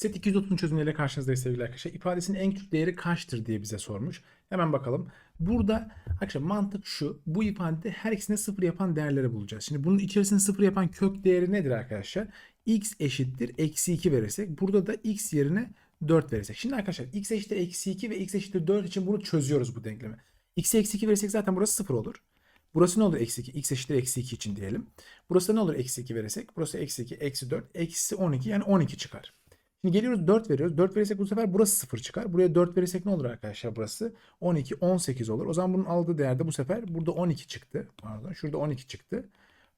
Set 230'un çözümleriyle karşınızdayız sevgili arkadaşlar. İfadesinin en küçük değeri kaçtır diye bize sormuş. Hemen bakalım. Burada arkadaşlar mantık şu. Bu ifadede her ikisine sıfır yapan değerleri bulacağız. Şimdi bunun içerisinde sıfır yapan kök değeri nedir arkadaşlar? x eşittir eksi 2 verirsek. Burada da x yerine 4 verirsek. Şimdi arkadaşlar x eşittir eksi 2 ve x eşittir 4 için bunu çözüyoruz bu denklemi. x'e eksi 2 verirsek zaten burası 0 olur. Burası ne olur eksi 2? x eşittir eksi 2 için diyelim. Burası ne olur eksi 2 verirsek? Burası eksi 2, eksi 4, eksi 12 yani 12 çıkar. Şimdi geliyoruz 4 veriyoruz. 4 verirsek bu sefer burası 0 çıkar. Buraya 4 verirsek ne olur arkadaşlar burası? 12, 18 olur. O zaman bunun aldığı değerde bu sefer burada 12 çıktı. Pardon şurada 12 çıktı.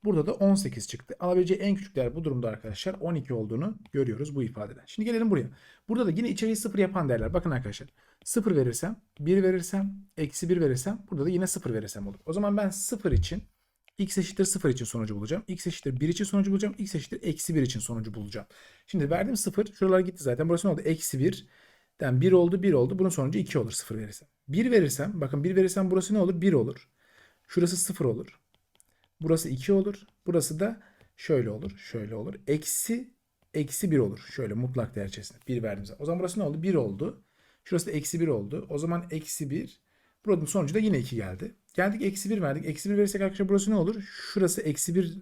Burada da 18 çıktı. Alabileceği en küçük değer bu durumda arkadaşlar 12 olduğunu görüyoruz bu ifadeden. Şimdi gelelim buraya. Burada da yine içeriği 0 yapan değerler. Bakın arkadaşlar 0 verirsem, 1 verirsem, eksi 1 verirsem burada da yine 0 verirsem olur. O zaman ben 0 için x eşittir 0 için sonucu bulacağım. x eşittir 1 için sonucu bulacağım. x eşittir eksi 1 için sonucu bulacağım. Şimdi verdim 0. Şuralar gitti zaten. Burası ne oldu? Eksi 1. Den 1 oldu 1 oldu. Bunun sonucu 2 olur 0 verirsem. 1 verirsem bakın 1 verirsem burası ne olur? 1 olur. Şurası 0 olur. Burası 2 olur. Burası da şöyle olur. Şöyle olur. Eksi eksi 1 olur. Şöyle mutlak değer içerisinde. 1 verdiğim zaman. O zaman burası ne oldu? 1 oldu. Şurası da eksi 1 oldu. O zaman eksi 1. Buranın sonucu da yine 2 geldi. Geldik eksi 1 verdik. Eksi 1 verirsek arkadaşlar burası ne olur? Şurası eksi 1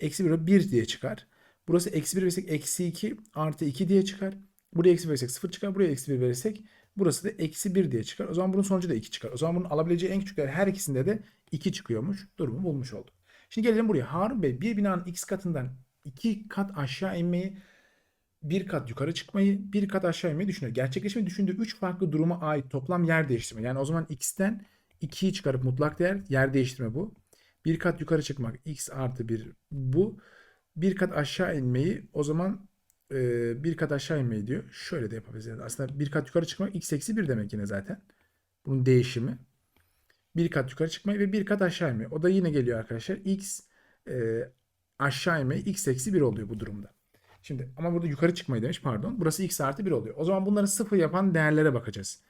eksi 1 1 diye çıkar. Burası eksi 1 verirsek eksi 2 artı 2 diye çıkar. Buraya eksi 1 verirsek 0 çıkar. Buraya eksi 1 verirsek burası da eksi 1 diye çıkar. O zaman bunun sonucu da 2 çıkar. O zaman bunun alabileceği en küçük değer her ikisinde de 2 çıkıyormuş. Durumu bulmuş olduk. Şimdi gelelim buraya. Harun Bey bir binanın x katından 2 kat aşağı inmeyi bir kat yukarı çıkmayı, bir kat aşağı inmeyi düşünüyor. Gerçekleşmeyi düşündüğü 3 farklı duruma ait toplam yer değiştirme. Yani o zaman x'ten 2'yi çıkarıp mutlak değer, yer değiştirme bu. Bir kat yukarı çıkmak x artı 1 bu. Bir kat aşağı inmeyi o zaman e, bir kat aşağı inmeyi diyor. Şöyle de yapabiliriz. Aslında bir kat yukarı çıkmak x eksi 1 demek yine zaten. Bunun değişimi. Bir kat yukarı çıkmayı ve bir kat aşağı inmeyi. O da yine geliyor arkadaşlar. x e, aşağı inmeyi x eksi 1 oluyor bu durumda. Şimdi ama burada yukarı çıkmayı demiş pardon. Burası x artı 1 oluyor. O zaman bunları sıfır yapan değerlere bakacağız.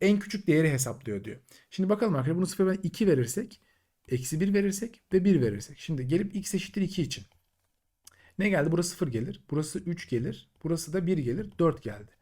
En küçük değeri hesaplıyor diyor. Şimdi bakalım arkadaşlar bunu sıfır yapan 2 verirsek, eksi 1 verirsek ve 1 verirsek. Şimdi gelip x eşittir 2 için. Ne geldi? Burası 0 gelir. Burası 3 gelir. Burası da 1 gelir. 4 geldi.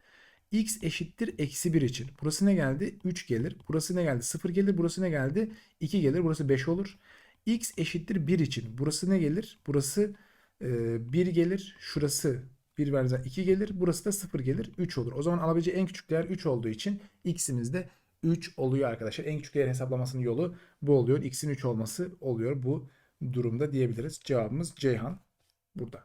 x eşittir eksi 1 için. Burası ne geldi? 3 gelir. Burası ne geldi? 0 gelir. Burası ne geldi? 2 gelir. Burası 5 olur. x eşittir 1 için. Burası ne gelir? Burası 1 gelir. Şurası 1 verdiği 2 gelir. Burası da 0 gelir. 3 olur. O zaman alabileceği en küçük değer 3 olduğu için x'imiz de 3 oluyor arkadaşlar. En küçük değer hesaplamasının yolu bu oluyor. x'in 3 olması oluyor bu durumda diyebiliriz. Cevabımız Ceyhan burada.